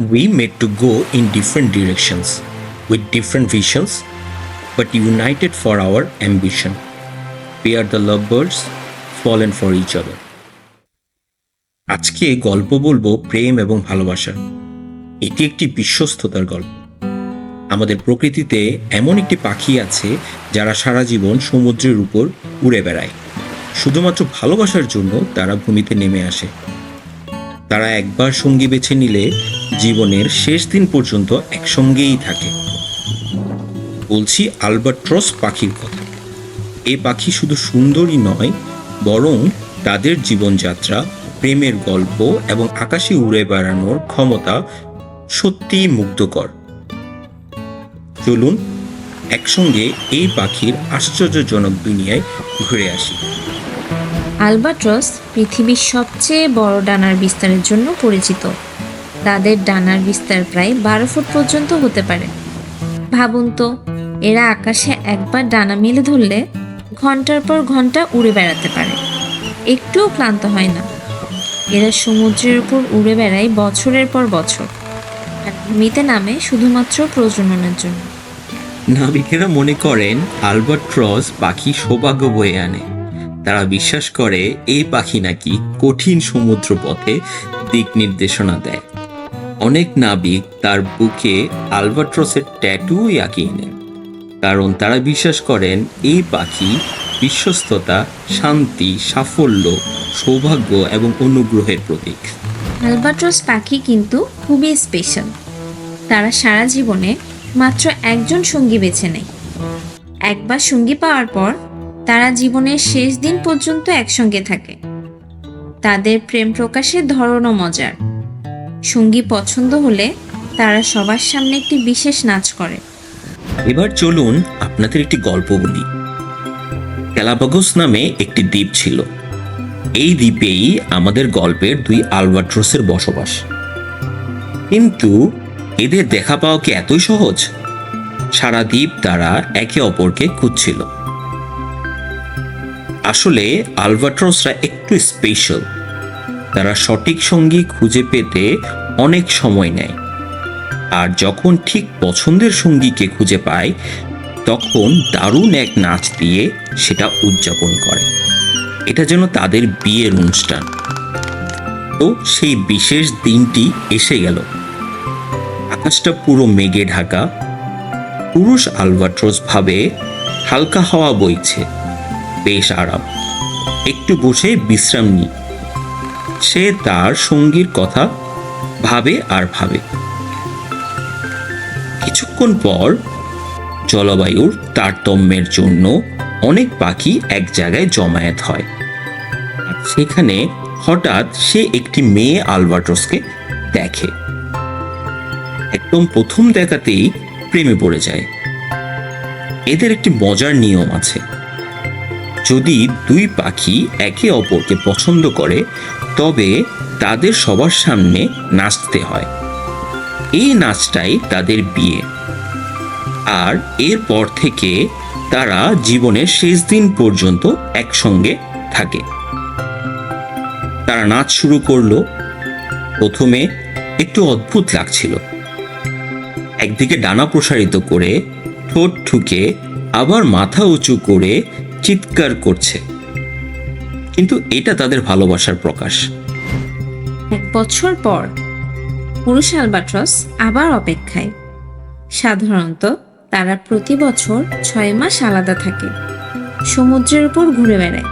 We made to go in different directions with different visions, but united for our ambition. We are the lovebirds fallen for each other. আজকে গল্প বলব প্রেম এবং ভালোবাসা এটি একটি বিশ্বস্ততার গল্প আমাদের প্রকৃতিতে এমন একটি পাখি আছে যারা সারা জীবন সমুদ্রের উপর উড়ে বেড়ায় শুধুমাত্র ভালোবাসার জন্য তারা ভূমিতে নেমে আসে তারা একবার সঙ্গী বেছে নিলে জীবনের শেষ দিন পর্যন্ত একসঙ্গেই থাকে। বলছি আলবাট্রস পাখির কথা। এ পাখি শুধু সুন্দরই নয়, বরং তাদের জীবনযাত্রা, প্রেমের গল্প এবং আকাশে উড়ে বেড়ানোর ক্ষমতা সত্যিই মুগ্ধকর। চলুন একসঙ্গে এই পাখির আশ্চর্যজনক দুনিয়ায় ঘুরে আসি। আলবাট্রস পৃথিবীর সবচেয়ে বড় ডানার বিস্তারের জন্য পরিচিত। তাদের ডানার বিস্তার প্রায় বারো ফুট পর্যন্ত হতে পারে। ভাবুন তো, এরা আকাশে একবার ডানা মেলে ধরলে ঘণ্টার পর ঘণ্টা উড়ে বেড়াতে পারে। একটুও ক্লান্ত হয় না। এরা সমুদ্রের উপর উড়ে বেড়ায় বছরের পর বছর। আর ভূমিতে নামে শুধুমাত্র প্রজননের জন্য। নাবিকেরা মনে করেন আলবাট্রস পাখি সৌভাগ্য বয়ে আনে। তারা বিশ্বাস করে এই পাখি নাকি কঠিন সমুদ্র পথে দিক নির্দেশনা দেয়। অনেক নাবিক তার বুকে আলবাট্রসের ট্যাটুই আঁকিয়ে নেন। কারণ তারা বিশ্বাস করেন এই পাখি বিশ্বস্ততা, শান্তি, সাফল্য, সৌভাগ্য এবং অনুগ্রহের প্রতীক। আলবাট্রস পাখি কিন্তু খুবই স্পেশাল তারা সারা জীবনে মাত্র একজন সঙ্গী বেছে নেয়। একবার সঙ্গী পাওয়ার পর তারা জীবনের শেষ দিন পর্যন্ত একসঙ্গে থাকে। তাদের প্রেম প্রকাশের ধরনও মজার। সঙ্গী পছন্দ হলে তারা সবার সামনে একটি বিশেষ নাচ করে। এবার চলুন আপনাদের একটি গল্প বলি। ক্যালাপাগোস নামে একটি দ্বীপ ছিল। এই দ্বীপেই আমাদের গল্পের দুই আলবাট্রসের বসবাস। কিন্তু এদের দেখা পাওয়া কি এতই সহজ? সারা দ্বীপ তারা একে অপরকে খুঁজছিল। আসলে আলবাট্রসরা একটু স্পেশাল তারা সঠিক সঙ্গী খুঁজে পেতে অনেক সময় নেয়। আর যখন ঠিক পছন্দের সঙ্গীকে খুঁজে পায়, তখন দারুণ এক নাচ দিয়ে সেটা উদযাপন করে। এটা যেন তাদের বিয়ের অনুষ্ঠান। তো সেই বিশেষ দিনটি এসে গেল। আকাশটা পুরো মেঘে ঢাকা। পুরুষ আলবাট্রস ভাবে হালকা হাওয়া বইছে। বেশ আরাম। একটু বসে বিশ্রাম নি সে তার সঙ্গীর কথা ভাবে আর ভাবে। কিছুক্ষণ পর জলবায়ুর তারতম্যের জন্য অনেক পাখি এক জায়গায় জমায়েত হয়। সেখানে হঠাৎ সে একটি মেয়ে আলবাট্রসকে দেখে। একদম প্রথম দেখাতেই প্রেমে পড়ে যায়। এদের একটি মজার নিয়ম আছে। যদি দুই পাখি একে অপরকে পছন্দ করে, তবে তাদের সবার সামনে নাচতে হয়। এই নাচটাই তাদের বিয়ে। আর এরপর থেকে তারা জীবনের শেষ দিন পর্যন্ত একসঙ্গে থাকে। তারা নাচ শুরু করল। প্রথমে একটু অদ্ভুত লাগছিল। একদিকে ডানা প্রসারিত করে ঠোঁট ঠুকে আবার মাথা উঁচু করে চিৎকার করছে। কিন্তু এটা তাদের ভালোবাসার প্রকাশ। এক বছর পর, পুরুষ আলবাট্রস আবার অপেক্ষায়। সাধারণত, তারা প্রতি বছর ছয় মাস আলাদা থাকে। সমুদ্রের উপর ঘুরে বেড়ায়।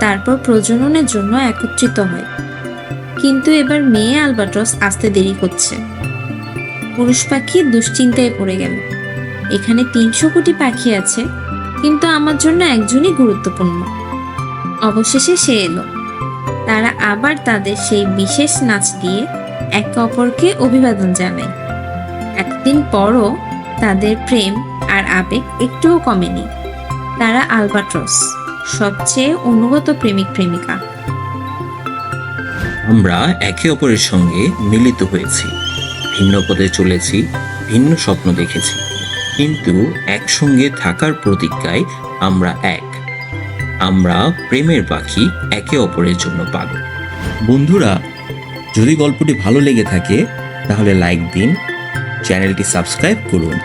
তারপর প্রজননের জন্য একত্রিত হয়। কিন্তু এবার মেয়ে আলবাট্রস আসতে দেরি হচ্ছে পুরুষ পাখি দুশ্চিন্তায় পড়ে গেল। এখানে তিনশো কোটি পাখি আছে। কিন্তু আমার জন্য একজনই গুরুত্বপূর্ণ। অবশেষে সে এলো। তারা আবার তাদের সেই বিশেষ নাচ দিয়ে একে অপরকে অভিবাদন জানায়। একদিন পরও তাদের প্রেম আর আবেগ একটুও কমেনি। তারা আলবাট্রস, সবচেয়ে অনুগত প্রেমিক প্রেমিকা। আমরা একে অপরের সঙ্গে মিলিত হয়েছি, ভিন্ন পথে চলেছি, ভিন্ন স্বপ্ন দেখেছি। কিন্তু একসঙ্গে থাকার প্রতিজ্ঞায় আমরা এক। আমরা প্রেমের পাখি একে অপরের জন্য পাগল। বন্ধুরা, যদি গল্পটি ভালো লেগে থাকে, তাহলে লাইক দিন, চ্যানেলটি সাবস্ক্রাইব করুন,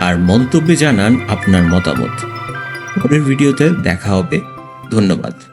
আর মন্তব্যে জানান আপনার মতামত। পরের ভিডিওতে দেখা হবে। ধন্যবাদ।